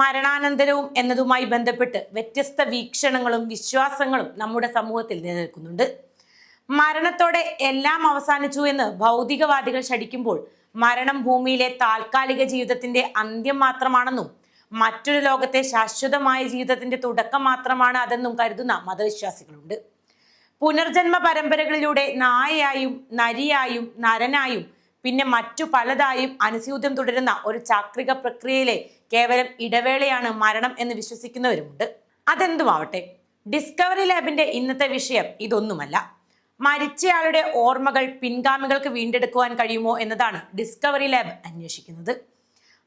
മരണാനന്തരവും എന്നതുമായി ബന്ധപ്പെട്ട് വ്യത്യസ്ത വീക്ഷണങ്ങളും വിശ്വാസങ്ങളും നമ്മുടെ സമൂഹത്തിൽ നിലനിൽക്കുന്നുണ്ട്. മരണത്തോടെ എല്ലാം അവസാനിച്ചു എന്ന് ഭൗതികവാദികൾ ശടിക്കുമ്പോൾ മരണം ഭൂമിയിലെ താൽക്കാലിക ജീവിതത്തിന്റെ അന്ത്യം മാത്രമാണെന്നും മറ്റൊരു ലോകത്തെ ശാശ്വതമായ ജീവിതത്തിന്റെ തുടക്കം മാത്രമാണ് അതെന്നും കരുതുന്ന മതവിശ്വാസികളുണ്ട്. പുനർജന്മ പരമ്പരകളിലൂടെ നായയായും നരിയായും നരനായും പിന്നെ മറ്റു പലതായും അനുസ്യൂതം തുടരുന്ന ഒരു ചാക്രിക പ്രക്രിയയിലെ കേവലം ഇടവേളയാണ് മരണം എന്ന് വിശ്വസിക്കുന്നവരുമുണ്ട്. അതെന്തുമാവട്ടെ? ഡിസ്കവറി ലാബിന്റെ ഇന്നത്തെ വിഷയം ഇതൊന്നുമല്ല. മരിച്ചയാളുടെ ഓർമ്മകൾ പിൻഗാമികൾക്ക് വീണ്ടെടുക്കുവാൻ കഴിയുമോ എന്നതാണ് ഡിസ്കവറി ലാബ് അന്വേഷിക്കുന്നത്.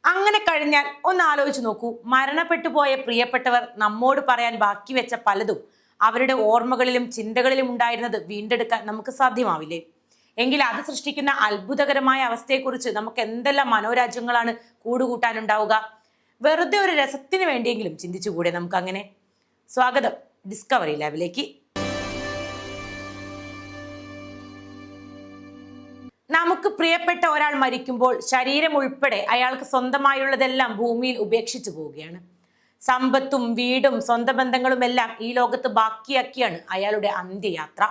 അങ്ങനെ കഴിഞ്ഞാൽ ഒന്ന് ആലോചിച്ച് നോക്കൂ. മരണപ്പെട്ടു പോയ പ്രിയപ്പെട്ടവർ നമ്മോട് പറയാൻ ബാക്കി വെച്ച പലതും അവരുടെ ഓർമ്മകളിലും ചിന്തകളിലും ഉണ്ടായിരുന്നത് വീണ്ടെടുക്കാൻ നമുക്ക് സാധ്യമാവില്ലേ? എങ്കിൽ അത് സൃഷ്ടിക്കുന്ന അത്ഭുതകരമായ അവസ്ഥയെക്കുറിച്ച് നമുക്ക് എന്തെല്ലാം മനോരാജ്യങ്ങളാണ് കൂടുകൂട്ടാനുണ്ടാവുക? വെറുതെ ഒരു രസത്തിന് വേണ്ടിയെങ്കിലും ചിന്തിച്ചുകൂടെ നമുക്ക് അങ്ങനെ സ്വാഗതം ഡിസ്കവറി ലാബിലേക്ക് നമുക്ക് പ്രിയപ്പെട്ട ഒരാൾ മരിക്കുമ്പോൾ ശരീരം ഉൾപ്പെടെ അയാൾക്ക് സ്വന്തമായുള്ളതെല്ലാം ഭൂമിയിൽ ഉപേക്ഷിച്ചു പോവുകയാണ്. സമ്പത്തും വീടും സ്വന്തം ബന്ധങ്ങളും എല്ലാം ഈ ലോകത്ത് ബാക്കിയാക്കിയാണ് അയാളുടെ അന്ത്യയാത്ര.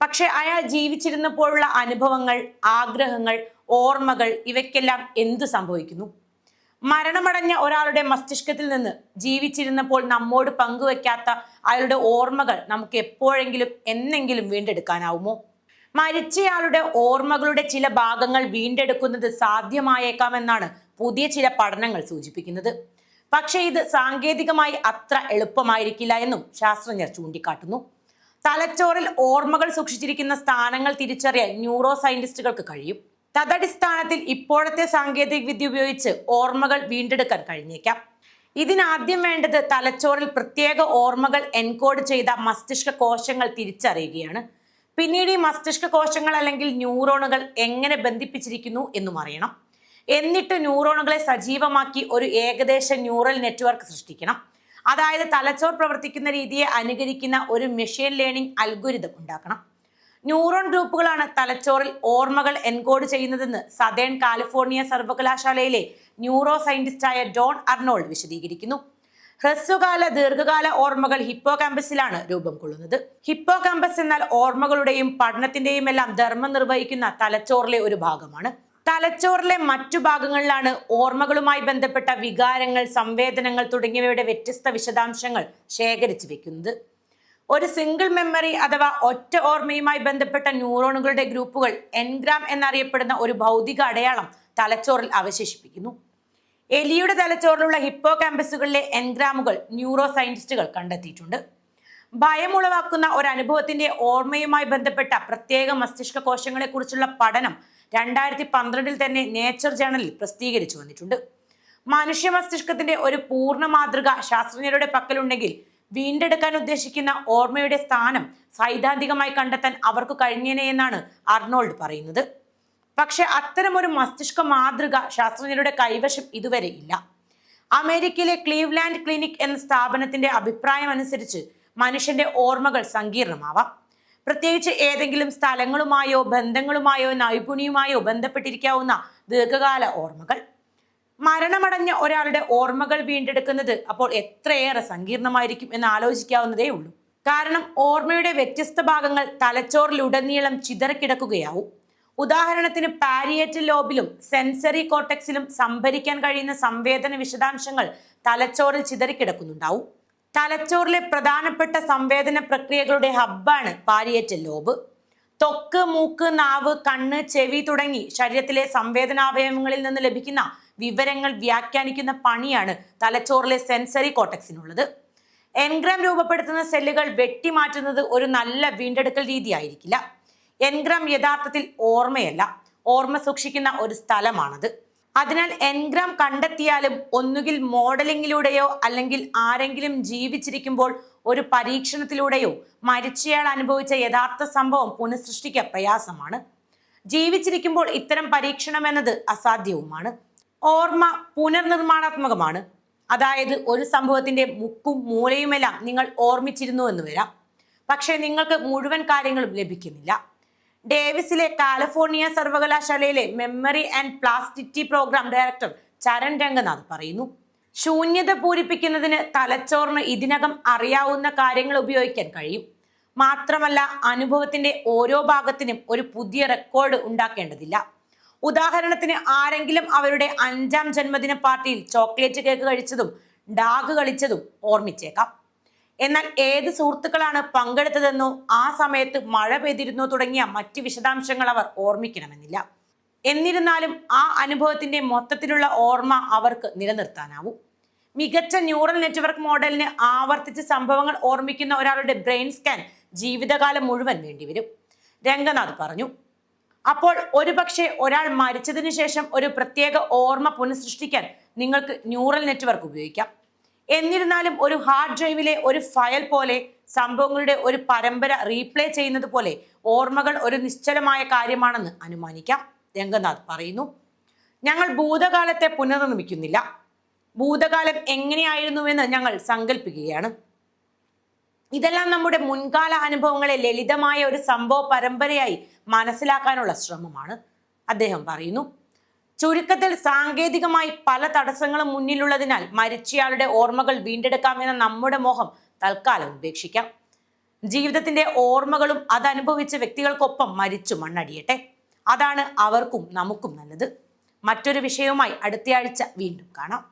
പക്ഷെ അയാൾ ജീവിച്ചിരുന്നപ്പോഴുള്ള അനുഭവങ്ങൾ ആഗ്രഹങ്ങൾ ഓർമ്മകൾ ഇവയ്ക്കെല്ലാം എന്തു സംഭവിക്കുന്നു? മരണമടഞ്ഞ ഒരാളുടെ മസ്തിഷ്കത്തിൽ നിന്ന് ജീവിച്ചിരുന്നപ്പോൾ നമ്മോട് പങ്കുവെക്കാത്ത അയാളുടെ ഓർമ്മകൾ നമുക്ക് എപ്പോഴെങ്കിലും എന്നെങ്കിലും വീണ്ടെടുക്കാനാവുമോ? മരിച്ചയാളുടെ ഓർമ്മകളുടെ ചില ഭാഗങ്ങൾ വീണ്ടെടുക്കുന്നത് സാധ്യമായേക്കാമെന്നാണ് പുതിയ ചില പഠനങ്ങൾ സൂചിപ്പിക്കുന്നത്. പക്ഷേ ഇത് സാങ്കേതികമായി അത്ര എളുപ്പമായിരിക്കില്ല എന്നും ശാസ്ത്രജ്ഞർ ചൂണ്ടിക്കാട്ടുന്നു. തലച്ചോറിൽ ഓർമ്മകൾ സൂക്ഷിച്ചിരിക്കുന്ന സ്ഥാനങ്ങൾ തിരിച്ചറിയാൻ ന്യൂറോ സയന്റിസ്റ്റുകൾക്ക് കഴിയും. തദടിസ്ഥാനത്തിൽ ഇപ്പോഴത്തെ സാങ്കേതിക വിദ്യ ഉപയോഗിച്ച് ഓർമ്മകൾ വീണ്ടെടുക്കാൻ കഴിഞ്ഞേക്കാം. ഇതിനാദ്യം വേണ്ടത് തലച്ചോറിൽ പ്രത്യേക ഓർമ്മകൾ എൻകോഡ് ചെയ്ത മസ്തിഷ്ക കോശങ്ങൾ തിരിച്ചറിയുകയാണ്. പിന്നീട് ഈ മസ്തിഷ്ക കോശങ്ങൾ അല്ലെങ്കിൽ ന്യൂറോണുകൾ എങ്ങനെ ബന്ധിപ്പിച്ചിരിക്കുന്നു എന്നും അറിയണം. എന്നിട്ട് ന്യൂറോണുകളെ സജീവമാക്കി ഒരു ഏകദേശ ന്യൂറൽ നെറ്റ്വർക്ക് സൃഷ്ടിക്കണം. അതായത് തലച്ചോർ പ്രവർത്തിക്കുന്ന രീതിയെ അനുകരിക്കുന്ന ഒരു മെഷീൻ ലേണിംഗ് അൽഗുരിതം ഉണ്ടാക്കണം. ന്യൂറോൺ ഗ്രൂപ്പുകളാണ് തലച്ചോറിൽ ഓർമ്മകൾ എൻകോഡ് ചെയ്യുന്നതെന്ന് സദേൺ കാലിഫോർണിയ സർവകലാശാലയിലെ ന്യൂറോ സയന്റിസ്റ്റായ ഡോൺ അർണോൾഡ് വിശദീകരിക്കുന്നു. ഹ്രസ്വകാല ദീർഘകാല ഓർമ്മകൾ ഹിപ്പോ കാമ്പസിലാണ് രൂപം കൊള്ളുന്നത്. ഹിപ്പോ കാമ്പസ് എന്നാൽ ഓർമ്മകളുടെയും പഠനത്തിന്റെയും എല്ലാം ധർമ്മം നിർവഹിക്കുന്ന തലച്ചോറിലെ ഒരു ഭാഗമാണ്. തലച്ചോറിലെ മറ്റു ഭാഗങ്ങളിലാണ് ഓർമ്മകളുമായി ബന്ധപ്പെട്ട വികാരങ്ങൾ സംവേദനങ്ങൾ തുടങ്ങിയവയുടെ വ്യത്യസ്ത വിശദാംശങ്ങൾ ശേഖരിച്ചു വെക്കുന്നത്. ഒരു സിംഗിൾ മെമ്മറി അഥവാ ഒറ്റ ഓർമ്മയുമായി ബന്ധപ്പെട്ട ന്യൂറോണുകളുടെ ഗ്രൂപ്പുകൾ എൻഗ്രാം എന്നറിയപ്പെടുന്ന ഒരു ഭൗതിക അടയാളം തലച്ചോറിൽ അവശേഷിപ്പിക്കുന്നു. എലിയുടെ തലച്ചോറിലുള്ള ഹിപ്പോ ക്യാമ്പസുകളിലെ എൻഗ്രാമുകൾ ന്യൂറോ സയന്റിസ്റ്റുകൾ കണ്ടെത്തിയിട്ടുണ്ട്. ഭയമുളവാക്കുന്ന ഒരു അനുഭവത്തിന്റെ ഓർമ്മയുമായി ബന്ധപ്പെട്ട പ്രത്യേക മസ്തിഷ്ക കോശങ്ങളെ കുറിച്ചുള്ള പഠനം രണ്ടായിരത്തി പന്ത്രണ്ടിൽ തന്നെ നേച്ചർ ജേണലിൽ പ്രസിദ്ധീകരിച്ചു വന്നിട്ടുണ്ട്. മനുഷ്യ മസ്തിഷ്കത്തിന്റെ ഒരു പൂർണ മാതൃക ശാസ്ത്രജ്ഞരുടെ പക്കലുണ്ടെങ്കിൽ വീണ്ടെടുക്കാൻ ഉദ്ദേശിക്കുന്ന ഓർമ്മയുടെ സ്ഥാനം സൈദ്ധാന്തികമായി കണ്ടെത്താൻ അവർക്ക് കഴിഞ്ഞേനെ എന്നാണ് അർണോൾഡ് പറയുന്നത്. പക്ഷെ അത്തരമൊരു മസ്തിഷ്ക മാതൃക ശാസ്ത്രജ്ഞരുടെ കൈവശം ഇതുവരെ ഇല്ല. അമേരിക്കയിലെ ക്ലീവ്ലാൻഡ് ക്ലിനിക് എന്ന സ്ഥാപനത്തിന്റെ അഭിപ്രായം അനുസരിച്ച് മനുഷ്യന്റെ ഓർമ്മകൾ സങ്കീർണമാവാം. പ്രത്യേകിച്ച് ഏതെങ്കിലും സ്ഥലങ്ങളുമായോ ബന്ധങ്ങളുമായോ നൈപുണ്യവുമായോ ബന്ധപ്പെട്ടിരിക്കാവുന്ന ദീർഘകാല ഓർമ്മകൾ. മരണമടഞ്ഞ ഒരാളുടെ ഓർമ്മകൾ വീണ്ടെടുക്കുന്നത് അപ്പോൾ എത്രയേറെ സങ്കീർണമായിരിക്കും എന്ന് ആലോചിക്കാവുന്നതേ ഉള്ളൂ. കാരണം ഓർമ്മയുടെ വ്യത്യസ്ത ഭാഗങ്ങൾ തലച്ചോറിലുടനീളം ചിതറിക്കിടക്കുകയാവും. ഉദാഹരണത്തിന് പാരിയേറ്റൽ ലോബിലും സെൻസറി കോർട്ടെക്സിലും സംഭരിക്കാൻ കഴിയുന്ന സംവേദന വിശദാംശങ്ങൾ തലച്ചോറിൽ ചിതറിക്കിടക്കുന്നുണ്ടാവും. തലച്ചോറിലെ പ്രധാനപ്പെട്ട സംവേദന പ്രക്രിയകളുടെ ഹബ്ബാണ് പാരിയേറ്റൽ ലോബ്. തൊക്ക് മൂക്ക് നാവ് കണ്ണ് ചെവി തുടങ്ങി ശരീരത്തിലെ സംവേദനാവയവങ്ങളിൽ നിന്ന് ലഭിക്കുന്ന വിവരങ്ങൾ വ്യാഖ്യാനിക്കുന്ന പണിയാണ് തലച്ചോറിലെ സെൻസറി കോട്ടക്സിനുള്ളത്. എൻഗ്രാം രൂപപ്പെടുത്തുന്ന സെല്ലുകൾ വെട്ടിമാറ്റുന്നത് ഒരു നല്ല വീണ്ടെടുക്കൽ രീതിയായിരിക്കില്ല. എൻഗ്രാം യഥാർത്ഥത്തിൽ ഓർമ്മയല്ല. ഓർമ്മ സൂക്ഷിക്കുന്ന ഒരു സ്ഥലമാണത്. അതിനാൽ എൻഗ്രാം കണ്ടെത്തിയാലും ഒന്നുകിൽ മോഡലിംഗിലൂടെയോ അല്ലെങ്കിൽ ആരെങ്കിലും ജീവിച്ചിരിക്കുമ്പോൾ ഒരു പരീക്ഷണത്തിലൂടെയോ മരിച്ചയാൾ അനുഭവിച്ച യഥാർത്ഥ സംഭവം പുനഃസൃഷ്ടിക്കുക പ്രയാസമാണ്. ജീവിച്ചിരിക്കുമ്പോൾ ഇത്തരം പരീക്ഷണം എന്നത് അസാധ്യവുമാണ്. ഓർമ്മ പുനർനിർമ്മാണാത്മകമാണ്. അതായത് ഒരു സംഭവത്തിന്റെ മുക്കും മൂലയുമെല്ലാം നിങ്ങൾ ഓർമ്മിച്ചിരുന്നു എന്ന് വരാം. പക്ഷേ നിങ്ങൾക്ക് മുഴുവൻ കാര്യങ്ങളും ലഭിക്കുന്നില്ല. ഡേവിസിലെ കാലിഫോർണിയ സർവകലാശാലയിലെ memory and plasticity programme director Charan Ranganath പറയുന്നു. ശൂന്യത പൂരിപ്പിക്കുന്നതിന് തലച്ചോറിന് ഇതിനകം അറിയാവുന്ന കാര്യങ്ങൾ ഉപയോഗിക്കാൻ കഴിയും. മാത്രമല്ല അനുഭവത്തിന്റെ ഓരോ ഭാഗത്തിനും ഒരു പുതിയ റെക്കോർഡ് ഉണ്ടാക്കേണ്ടതില്ല. ഉദാഹരണത്തിന് ആരെങ്കിലും അവരുടെ അഞ്ചാം ജന്മദിന പാർട്ടിയിൽ ചോക്ലേറ്റ് കേക്ക് കഴിച്ചതും ഡാഗ് കളിച്ചതും ഓർമ്മിച്ചേക്കാം. എന്നാൽ ഏത് സുഹൃത്തുക്കളാണ് പങ്കെടുത്തതെന്നോ ആ സമയത്ത് മഴ പെയ്തിരുന്നോ തുടങ്ങിയ മറ്റ് വിശദാംശങ്ങൾ അവർ ഓർമ്മിക്കണമെന്നില്ല. എന്നിരുന്നാലും ആ അനുഭവത്തിന്റെ മൊത്തത്തിലുള്ള ഓർമ്മ അവർക്ക് നിലനിർത്താനാവും. മികച്ച ന്യൂറൽ നെറ്റ്വർക്ക് മോഡലിന് ആവർത്തിച്ച് സംഭവങ്ങൾ ഓർമ്മിക്കുന്ന ഒരാളുടെ ബ്രെയിൻ സ്കാൻ ജീവിതകാലം മുഴുവൻ വേണ്ടിവരും. രംഗനാഥ് പറഞ്ഞു അപ്പോൾ ഒരുപക്ഷെ ഒരാൾ മരിച്ചതിന് ശേഷം ഒരു പ്രത്യേക ഓർമ്മ പുനഃസൃഷ്ടിക്കാൻ നിങ്ങൾക്ക് ന്യൂറൽ നെറ്റ്വർക്ക് ഉപയോഗിക്കാം. എന്നിരുന്നാലും ഒരു ഹാർഡ് ഡ്രൈവിലെ ഒരു ഫയൽ പോലെ സംഭവങ്ങളുടെ ഒരു പരമ്പര റീപ്ലേ ചെയ്യുന്നത് പോലെ ഓർമ്മകൾ ഒരു നിശ്ചലമായ കാര്യമാണെന്ന് അനുമാനിക്കാം. രംഗനാഥ് പറയുന്നു ഞങ്ങൾ ഭൂതകാലത്തെ പുനർനിർമ്മിക്കുന്നില്ല. ഭൂതകാലം എങ്ങനെയായിരുന്നുവെന്ന് ഞങ്ങൾ സങ്കല്പിക്കുകയാണ് ഇതെല്ലാം നമ്മുടെ മുൻകാല അനുഭവങ്ങളെ ലളിതമായ ഒരു സംഭവ പരമ്പരയായി മനസ്സിലാക്കാനുള്ള ശ്രമമാണ് അദ്ദേഹം പറയുന്നു. ചുരുക്കത്തിൽ സാങ്കേതികമായി പല തടസ്സങ്ങളും മുന്നിലുള്ളതിനാൽ മരിച്ചയാളുടെ ഓർമ്മകൾ വീണ്ടെടുക്കാമെന്ന നമ്മുടെ മോഹം തൽക്കാലം ഉപേക്ഷിക്കാം. ജീവിതത്തിന്റെ ഓർമ്മകളും അതനുഭവിച്ച വ്യക്തികൾക്കൊപ്പം മരിച്ചു മണ്ണടിയട്ടെ. അതാണ് അവർക്കും നമുക്കും നല്ലത്. മറ്റൊരു വിഷയവുമായി അടുത്തയാഴ്ച വീണ്ടും കാണാം.